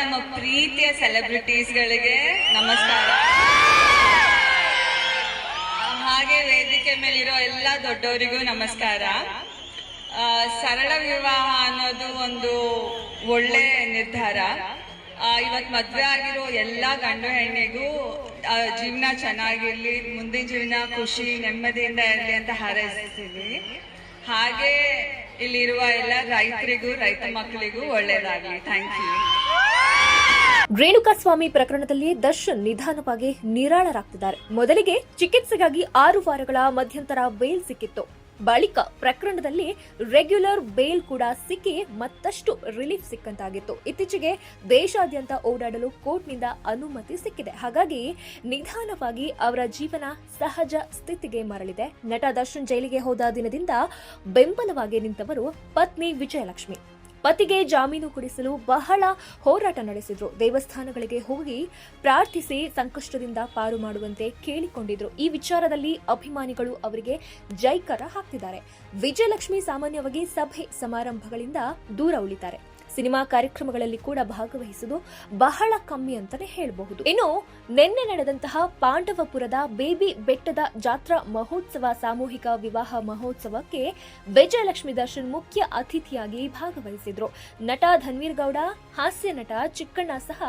ನಮ್ಮ ಪ್ರೀತಿಯ ಸೆಲೆಬ್ರಿಟೀಸ್ಗಳಿಗೆ ನಮಸ್ಕಾರ. ಹಾಗೆ ವೇದಿಕೆ ಮೇಲಿರೋ ಎಲ್ಲ ದೊಡ್ಡವರಿಗೂ ನಮಸ್ಕಾರ. ಸರಳ ವಿವಾಹ ಅನ್ನೋದು ಒಂದು ಒಳ್ಳೆ ನಿರ್ಧಾರ. ಇವತ್ತು ಮದುವೆ ಆಗಿರೋ ಎಲ್ಲ ಗಂಡು ಹೆಣ್ಣಿಗೂ ಜೀವನ ಚೆನ್ನಾಗಿರಲಿ, ಮುಂದಿನ ಜೀವನ ಖುಷಿ, ನೆಮ್ಮದಿಯಿಂದ ಇರಲಿ ಅಂತ ಹಾರೈಸ್ತೀವಿ. ಹಾಗೆ ಇಲ್ಲಿರುವ ಎಲ್ಲ ರೈತರಿಗೂ, ರೈತ ಮಕ್ಕಳಿಗೂ ಒಳ್ಳೇದಾಗಲಿ. ಥ್ಯಾಂಕ್ ಯು ರೇಣುಕಾಸ್ವಾಮಿ ಪ್ರಕರಣದಲ್ಲಿ ದರ್ಶನ್ ನಿಧಾನವಾಗಿ ನಿರಾಳರಾಗ್ತಿದ್ದಾರೆ. ಮೊದಲಿಗೆ ಚಿಕಿತ್ಸೆಗಾಗಿ ಆರು ವಾರಗಳ ಮಧ್ಯಂತರ ಬೇಲ್ ಸಿಕ್ಕಿತ್ತು. ಬಳಿಕ ಪ್ರಕರಣದಲ್ಲಿ ರೆಗ್ಯುಲರ್ ಬೇಲ್ ಕೂಡ ಸಿಕ್ಕಿ ಮತ್ತಷ್ಟು ರಿಲೀಫ್ ಸಿಕ್ಕಂತಾಗಿತ್ತು. ಇತ್ತೀಚೆಗೆ ದೇಶಾದ್ಯಂತ ಓಡಾಡಲು ಕೋರ್ಟ್ನಿಂದ ಅನುಮತಿ ಸಿಕ್ಕಿದೆ. ಹಾಗಾಗಿ ನಿಧಾನವಾಗಿ ಅವರ ಜೀವನ ಸಹಜ ಸ್ಥಿತಿಗೆ ಮರಳಿದೆ. ನಟ ದರ್ಶನ್ ಜೈಲಿಗೆ ಹೋದ ದಿನದಿಂದ ಬೆಂಬಲವಾಗಿ ನಿಂತವರು ಪತ್ನಿ ವಿಜಯಲಕ್ಷ್ಮಿ. ಪತಿಗೆ ಜಾಮೀನು ಕೊಡಿಸಲು ಬಹಳ ಹೋರಾಟ ನಡೆಸಿದ್ರು. ದೇವಸ್ಥಾನಗಳಿಗೆ ಹೋಗಿ ಪ್ರಾರ್ಥಿಸಿ ಸಂಕಷ್ಟದಿಂದ ಪಾರು ಮಾಡುವಂತೆ ಕೇಳಿಕೊಂಡಿದ್ರು. ಈ ವಿಚಾರದಲ್ಲಿ ಅಭಿಮಾನಿಗಳು ಅವರಿಗೆ ಜೈಕರ ಹಾಕ್ತಿದ್ದಾರೆ. ವಿಜಯಲಕ್ಷ್ಮಿ ಸಾಮಾನ್ಯವಾಗಿ ಸಭೆ ಸಮಾರಂಭಗಳಿಂದ ದೂರ ಉಳಿತಾರೆ. ಸಿನಿಮಾ ಕಾರ್ಯಕ್ರಮಗಳಲ್ಲಿ ಕೂಡ ಭಾಗವಹಿಸುವುದು ಬಹಳ ಕಮ್ಮಿ ಅಂತಾನೆ ಹೇಳಬಹುದು. ಇನ್ನು ನಿನ್ನೆ ನಡೆದಂತಹ ಪಾಂಡವಪುರದ ಬೇಬಿ ಬೆಟ್ಟದ ಜಾತ್ರಾ ಮಹೋತ್ಸವ, ಸಾಮೂಹಿಕ ವಿವಾಹ ಮಹೋತ್ಸವಕ್ಕೆ ವಿಜಯಲಕ್ಷ್ಮಿ ದರ್ಶನ್ ಮುಖ್ಯ ಅತಿಥಿಯಾಗಿ ಭಾಗವಹಿಸಿದ್ರು. ನಟ ಧನ್ವೀರ್ ಗೌಡ, ಹಾಸ್ಯ ನಟ ಚಿಕ್ಕಣ್ಣ ಸಹ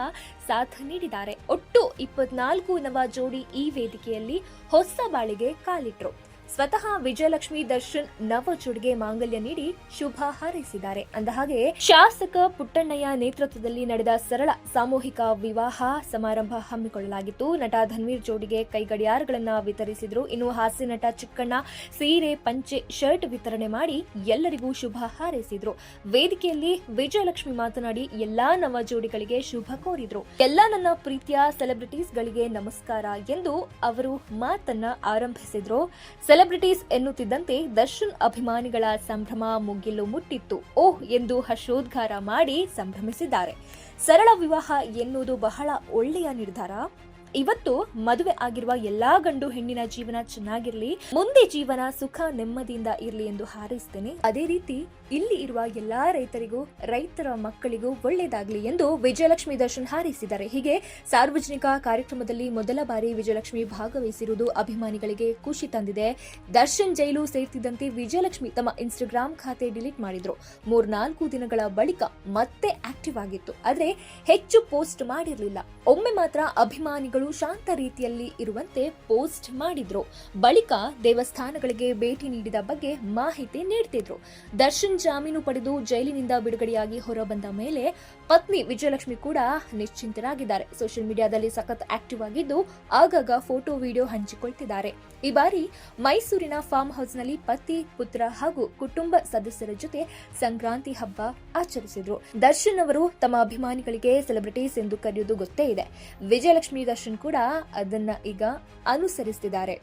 ಸಾಥ್ ನೀಡಿದ್ದಾರೆ. ಒಟ್ಟು ಇಪ್ಪತ್ನಾಲ್ಕು ನವ ಜೋಡಿ ಈ ವೇದಿಕೆಯಲ್ಲಿ ಹೊಸ ಬಾಳಿಗೆ ಕಾಲಿಟ್ರು. ಸ್ವತಃ ವಿಜಯಲಕ್ಷ್ಮಿ ದರ್ಶನ್ ನವ ಜೋಡಿಗೆ ಮಾಂಗಲ್ಯ ನೀಡಿ ಶುಭ ಹಾರೈಸಿದ್ದಾರೆ. ಅಂದಹಾಗೆ ಶಾಸಕ ಪುಟ್ಟಣ್ಣಯ್ಯ ನೇತೃತ್ವದಲ್ಲಿ ನಡೆದ ಸರಳ ಸಾಮೂಹಿಕ ವಿವಾಹ ಸಮಾರಂಭ ಹಮ್ಮಿಕೊಳ್ಳಲಾಗಿತ್ತು. ನಟ ಧನ್ವೀರ್ ಜೋಡಿಗೆ ಕೈಗಡಿಯಾರಗಳನ್ನು ವಿತರಿಸಿದ್ರು. ಇನ್ನು ಹಾಸ್ಯ ನಟ ಚಿಕ್ಕಣ್ಣ ಸೀರೆ, ಪಂಚೆ, ಶರ್ಟ್ ವಿತರಣೆ ಮಾಡಿ ಎಲ್ಲರಿಗೂ ಶುಭ ಹಾರೈಸಿದ್ರು. ವೇದಿಕೆಯಲ್ಲಿ ವಿಜಯಲಕ್ಷ್ಮಿ ಮಾತನಾಡಿ, ಎಲ್ಲಾ ನವ ಜೋಡಿಗಳಿಗೆ ಶುಭ ಕೋರಿದ್ರು. ಎಲ್ಲಾ ನನ್ನ ಪ್ರೀತಿಯ ಸೆಲೆಬ್ರಿಟೀಸ್ಗಳಿಗೆ ನಮಸ್ಕಾರ ಎಂದು ಅವರು ಮಾತನ್ನ ಆರಂಭಿಸಿದ್ರು. ಸೆಲೆಬ್ರಿಟೀಸ್ ಎನ್ನುತ್ತಿದ್ದಂತೆ ದರ್ಶನ್ ಅಭಿಮಾನಿಗಳ ಸಂಭ್ರಮ ಮುಗಿಲು ಮುಟ್ಟಿತ್ತು. ಓಹ್ ಎಂದು ಹರ್ಷೋದ್ಗಾರ ಮಾಡಿ ಸಂಭ್ರಮಿಸಿದ್ದಾರೆ. ಸರಳ ವಿವಾಹ ಎನ್ನುವುದು ಬಹಳ ಒಳ್ಳೆಯ ನಿರ್ಧಾರ. ಇವತ್ತು ಮದುವೆ ಆಗಿರುವ ಎಲ್ಲಾ ಗಂಡು ಹೆಣ್ಣಿನ ಜೀವನ ಚೆನ್ನಾಗಿರ್ಲಿ, ಮುಂದೆ ಜೀವನ ಸುಖ ನೆಮ್ಮದಿಯಿಂದ ಇರ್ಲಿ ಎಂದು ಹಾರೈಸ್ತೇನೆ. ಅದೇ ರೀತಿ ಇಲ್ಲಿ ಇರುವ ಎಲ್ಲಾ ರೈತರಿಗೂ, ರೈತರ ಮಕ್ಕಳಿಗೂ ಒಳ್ಳೆಯದಾಗ್ಲಿ ಎಂದು ವಿಜಯಲಕ್ಷ್ಮಿ ದರ್ಶನ್ ಹಾರೈಸಿದ್ದಾರೆ. ಹೀಗೆ ಸಾರ್ವಜನಿಕ ಕಾರ್ಯಕ್ರಮದಲ್ಲಿ ಮೊದಲ ಬಾರಿ ವಿಜಯಲಕ್ಷ್ಮಿ ಭಾಗವಹಿಸಿರುವುದು ಅಭಿಮಾನಿಗಳಿಗೆ ಖುಷಿ ತಂದಿದೆ. ದರ್ಶನ್ ಜೈಲು ಸೇರ್ತಿದ್ದಂತೆ ವಿಜಯಲಕ್ಷ್ಮಿ ತಮ್ಮ ಇನ್ಸ್ಟಾಗ್ರಾಮ್ ಖಾತೆ ಡಿಲೀಟ್ ಮಾಡಿದ್ರು. ಮೂರ್ನಾಲ್ಕು ದಿನಗಳ ಬಳಿಕ ಮತ್ತೆ ಆಕ್ಟಿವ್ ಆಗಿತ್ತು. ಆದ್ರೆ ಹೆಚ್ಚು ಪೋಸ್ಟ್ ಮಾಡಿರಲಿಲ್ಲ. ಒಮ್ಮೆ ಮಾತ್ರ ಅಭಿಮಾನಿಗಳು ಶಾಂತ ರೀತಿಯಲ್ಲಿ ಇರುವಂತೆ ಪೋಸ್ಟ್ ಮಾಡಿದ್ರು. ಬಳಿಕ ದೇವಸ್ಥಾನಗಳಿಗೆ ಭೇಟಿ ನೀಡಿದ ಬಗ್ಗೆ ಮಾಹಿತಿ ನೀಡ್ತಿದ್ರು. ದರ್ಶನ್ ಜಾಮೀನು ಪಡೆದು ಜೈಲಿನಿಂದ ಬಿಡುಗಡೆಯಾಗಿ ಹೊರಬಂದ ಮೇಲೆ ಪತ್ನಿ ವಿಜಯಲಕ್ಷ್ಮಿ ಕೂಡ ನಿಶ್ಚಿಂತರಾಗಿದ್ದಾರೆ. ಸೋಷಿಯಲ್ ಮೀಡಿಯಾದಲ್ಲಿ ಸಖತ್ ಆಕ್ಟಿವ್ ಆಗಿದ್ದು ಆಗಾಗ ಫೋಟೋ, ವಿಡಿಯೋ ಹಂಚಿಕೊಳ್ತಿದ್ದಾರೆ. ಈ ಬಾರಿ ಮೈಸೂರಿನ ಫಾರ್ಮ್ ಹೌಸ್ನಲ್ಲಿ ಪತಿ, ಪುತ್ರ ಹಾಗೂ ಕುಟುಂಬ ಸದಸ್ಯರ ಜೊತೆ ಸಂಕ್ರಾಂತಿ ಹಬ್ಬ ಆಚರಿಸಿದ್ರು. ದರ್ಶನ್ ಅವರು ತಮ್ಮ ಅಭಿಮಾನಿಗಳಿಗೆ ಸೆಲೆಬ್ರಿಟೀಸ್ ಎಂದು ಕರೆಯುವುದು ಗೊತ್ತೇ ಇದೆ. ವಿಜಯಲಕ್ಷ್ಮಿ ದರ್ಶನ್ ಕೂಡ ಅದನ್ನ ಈಗ ಅನುಸರಿಸುತ್ತಿದ್ದಾರೆ